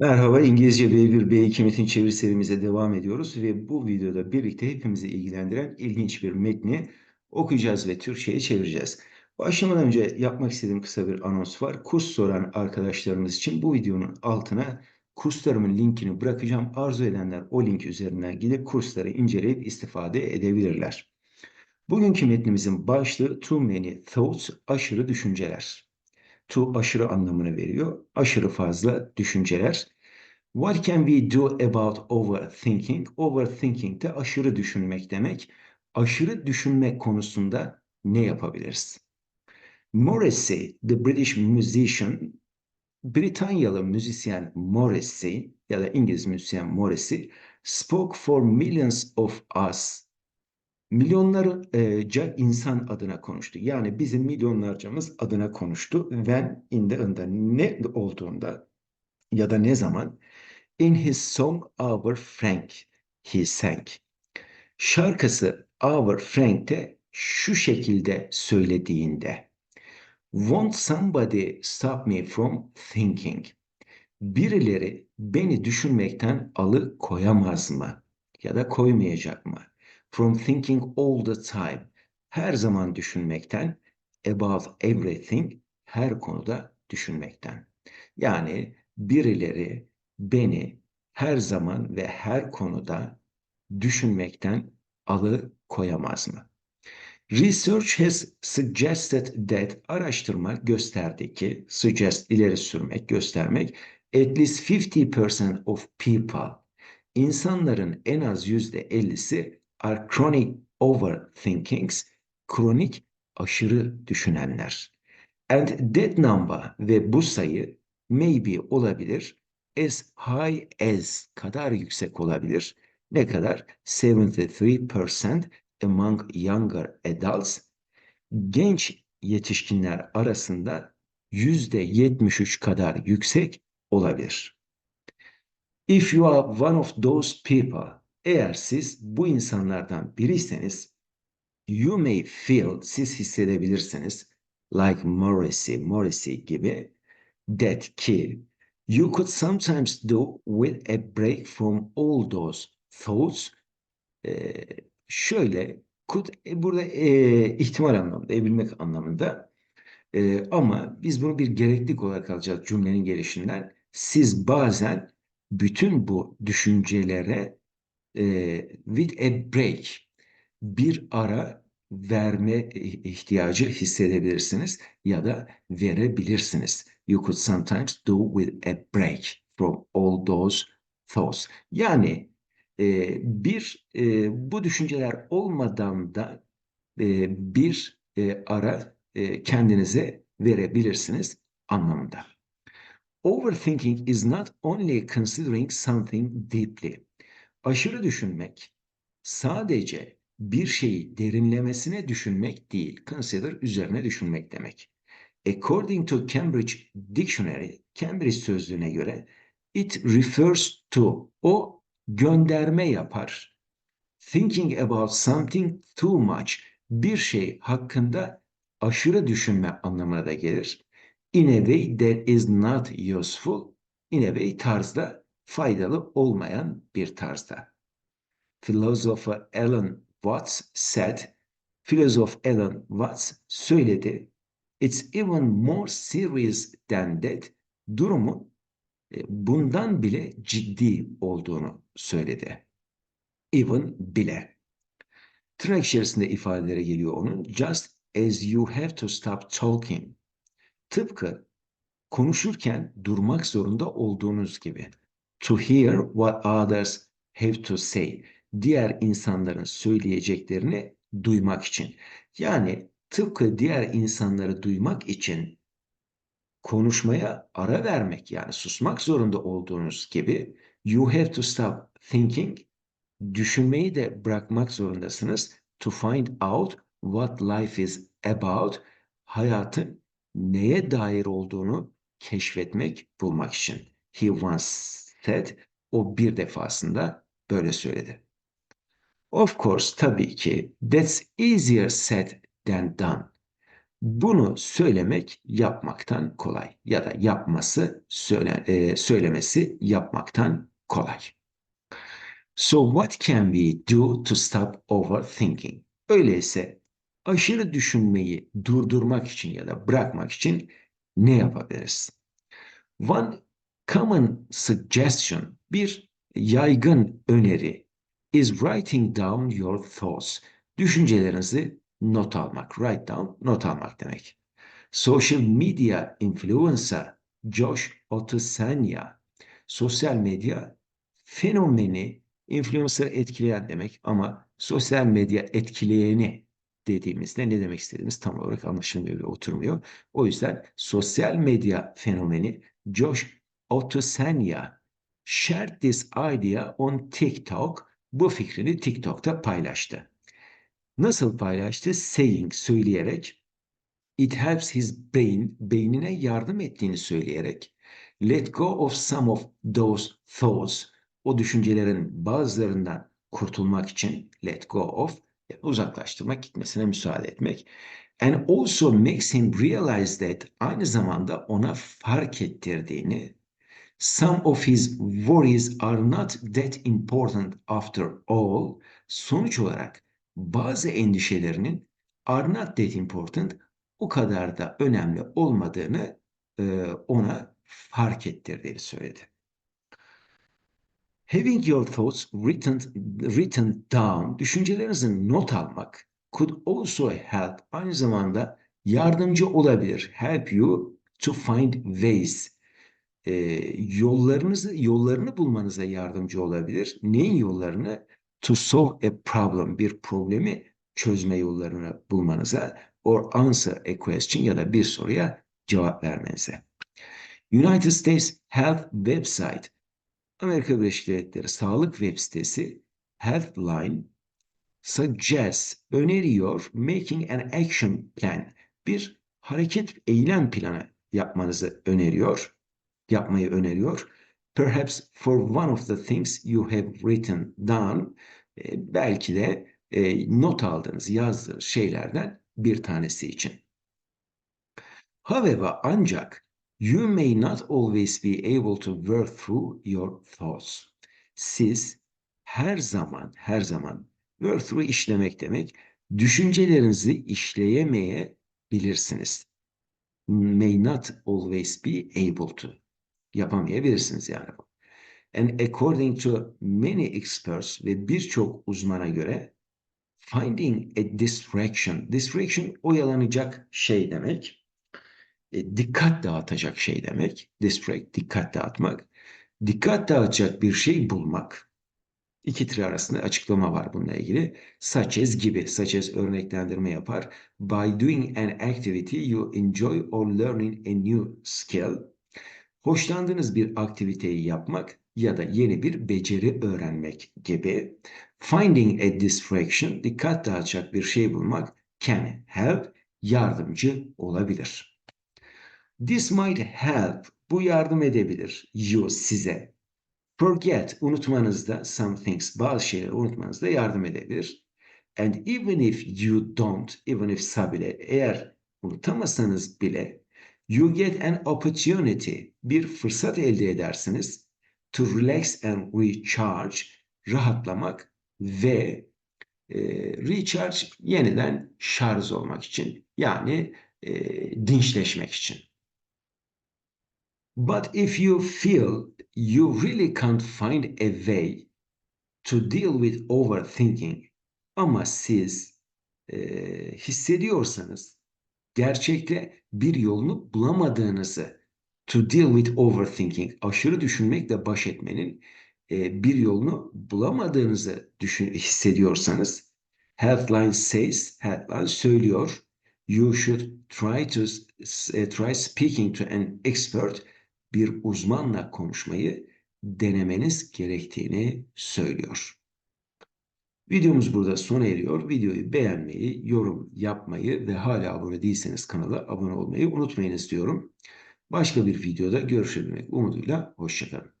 Merhaba, İngilizce B1, B2 metin çeviri serimize devam ediyoruz ve bu videoda birlikte hepimizi ilgilendiren ilginç bir metni okuyacağız ve Türkçe'ye çevireceğiz. Başlamadan önce yapmak istediğim kısa bir anons var. Kurs soran arkadaşlarımız için bu videonun altına kurslarımın linkini bırakacağım. Arzu edenler o link üzerinden gidip kursları inceleyip istifade edebilirler. Bugünkü metnimizin başlığı Too Many Thoughts, aşırı düşünceler to aşırı anlamını veriyor. Aşırı fazla düşünceler. What can we do about overthinking? Overthinking de aşırı düşünmek demek. Aşırı düşünmek konusunda ne yapabiliriz? Morrissey, the British musician, Britanyalı müzisyen Morrissey ya da İngiliz müzisyen Morrissey spoke for millions of us milyonlarca insan adına konuştu. Yani bizim milyonlarcamız adına konuştu. When in the ında ne olduğunda ya da ne zaman in his song Our Frank he sang. Şarkısı Our Frank'te şu şekilde söylediğinde Won't somebody stop me from thinking? Birileri beni düşünmekten alı koyamaz mı? Ya da koymayacak mı? From thinking all the time. Her zaman düşünmekten. About everything. Her konuda düşünmekten. Yani birileri beni her zaman ve her konuda düşünmekten alı koyamaz mı? Research has suggested that araştırma gösterdi ki suggest ileri sürmek, göstermek at least 50% of people insanların en az yüzde 50'si are chronic overthinkings, kronik aşırı düşünenler. And that number ve bu sayı maybe olabilir as high as kadar yüksek olabilir. Ne kadar? 73% among younger adults. Genç yetişkinler arasında yüzde 73 kadar yüksek olabilir. If you are one of those people, eğer siz bu insanlardan biriyseniz, you may feel, siz hissedebilirsiniz, like Morrissey, Morrissey gibi, that ki, you could sometimes do with a break from all those thoughts. Ee, şöyle, could e, burada e, ihtimal anlamında, ebilmek anlamında. E, ama biz bunu bir gereklilik olarak alacağız cümlenin gelişinden. Siz bazen bütün bu düşüncelere e, with a break bir ara verme ihtiyacı hissedebilirsiniz ya da verebilirsiniz. You could sometimes do with a break from all those thoughts. Yani e, bir e, bu düşünceler olmadan da e, bir e, ara e, kendinize verebilirsiniz anlamında. Overthinking is not only considering something deeply. Aşırı düşünmek sadece bir şeyi derinlemesine düşünmek değil, consider üzerine düşünmek demek. According to Cambridge Dictionary, Cambridge sözlüğüne göre it refers to o gönderme yapar. Thinking about something too much bir şey hakkında aşırı düşünme anlamına da gelir. In a way that is not useful, in a way tarzda faydalı olmayan bir tarzda. Philosopher Alan Watts said, filozof Alan Watts söyledi, it's even more serious than that, durumun e, bundan bile ciddi olduğunu söyledi. Even bile. Tırnak içerisinde ifadelere geliyor onun. Just as you have to stop talking. Tıpkı konuşurken durmak zorunda olduğunuz gibi. To hear what others have to say. Diğer insanların söyleyeceklerini duymak için. Yani tıpkı diğer insanları duymak için konuşmaya ara vermek yani susmak zorunda olduğunuz gibi you have to stop thinking düşünmeyi de bırakmak zorundasınız to find out what life is about hayatın neye dair olduğunu keşfetmek, bulmak için. He once said, o bir defasında böyle söyledi. Of course, tabii ki, that's easier said than done. Bunu söylemek yapmaktan kolay ya da yapması söyle, e, söylemesi yapmaktan kolay. So what can we do to stop overthinking? Öyleyse aşırı düşünmeyi durdurmak için ya da bırakmak için ne yapabiliriz? One common suggestion, bir yaygın öneri is writing down your thoughts. Düşüncelerinizi not almak. Write down, not almak demek. Social media influencer Josh Otosanya, sosyal medya fenomeni influencer etkileyen demek ama sosyal medya etkileyeni dediğimizde ne demek istediğimiz tam olarak anlaşılmıyor ve oturmuyor. O yüzden sosyal medya fenomeni Josh Otosanya shared this idea on TikTok. Bu fikrini TikTok'ta paylaştı. Nasıl paylaştı? Saying, söyleyerek it helps his brain, beynine yardım ettiğini söyleyerek let go of some of those thoughts, o düşüncelerin bazılarından kurtulmak için let go of, uzaklaştırmak, gitmesine müsaade etmek. And also makes him realize that aynı zamanda ona fark ettirdiğini some of his worries are not that important after all. Sonuç olarak bazı endişelerinin are not that important o kadar da önemli olmadığını e, ona fark ettirdiğini söyledi. Having your thoughts written, written down, düşüncelerinizi not almak could also help, aynı zamanda yardımcı olabilir. Help you to find ways. E, yollarınızı, yollarını bulmanıza yardımcı olabilir. Neyin yollarını? To solve a problem, bir problemi çözme yollarını bulmanıza or answer a question ya da bir soruya cevap vermenize. United States Health Website Amerika Birleşik Devletleri Sağlık Web sitesi Healthline suggests, öneriyor making an action plan, bir hareket eylem planı yapmanızı öneriyor, yapmayı öneriyor. Perhaps for one of the things you have written down, e, belki de e, not aldığınız, yazdığınız şeylerden bir tanesi için. However, ancak You may not always be able to work through your thoughts. Siz her zaman, her zaman work through işlemek demek, düşüncelerinizi işleyemeyebilirsiniz. May not always be able to. Yapamayabilirsiniz yani. And according to many experts ve birçok uzmana göre finding a distraction, distraction oyalanacak şey demek e, dikkat dağıtacak şey demek. Distract, dikkat dağıtmak. Dikkat dağıtacak bir şey bulmak. İki tür arasında açıklama var bununla ilgili. Such as gibi, such as örneklendirme yapar. By doing an activity you enjoy or learning a new skill. Hoşlandığınız bir aktiviteyi yapmak ya da yeni bir beceri öğrenmek gibi. Finding a distraction, dikkat dağıtacak bir şey bulmak can help, yardımcı olabilir. This might help. Bu yardım edebilir. You size. Forget unutmanızda some things bazı şeyleri unutmanızda yardım edebilir. And even if you don't, even if sa bile eğer unutamasanız bile you get an opportunity bir fırsat elde edersiniz to relax and recharge rahatlamak ve e, recharge yeniden şarj olmak için yani e, dinçleşmek için. But if you feel you really can't find a way to deal with overthinking ama siz e, hissediyorsanız gerçekte bir yolunu bulamadığınızı to deal with overthinking aşırı düşünmekle baş etmenin e, bir yolunu bulamadığınızı düşün, hissediyorsanız Healthline says, Healthline söylüyor you should try to uh, try speaking to an expert bir uzmanla konuşmayı denemeniz gerektiğini söylüyor. Videomuz burada sona eriyor. Videoyu beğenmeyi, yorum yapmayı ve hala abone değilseniz kanala abone olmayı unutmayınız diyorum. Başka bir videoda görüşebilmek umuduyla. Hoşçakalın.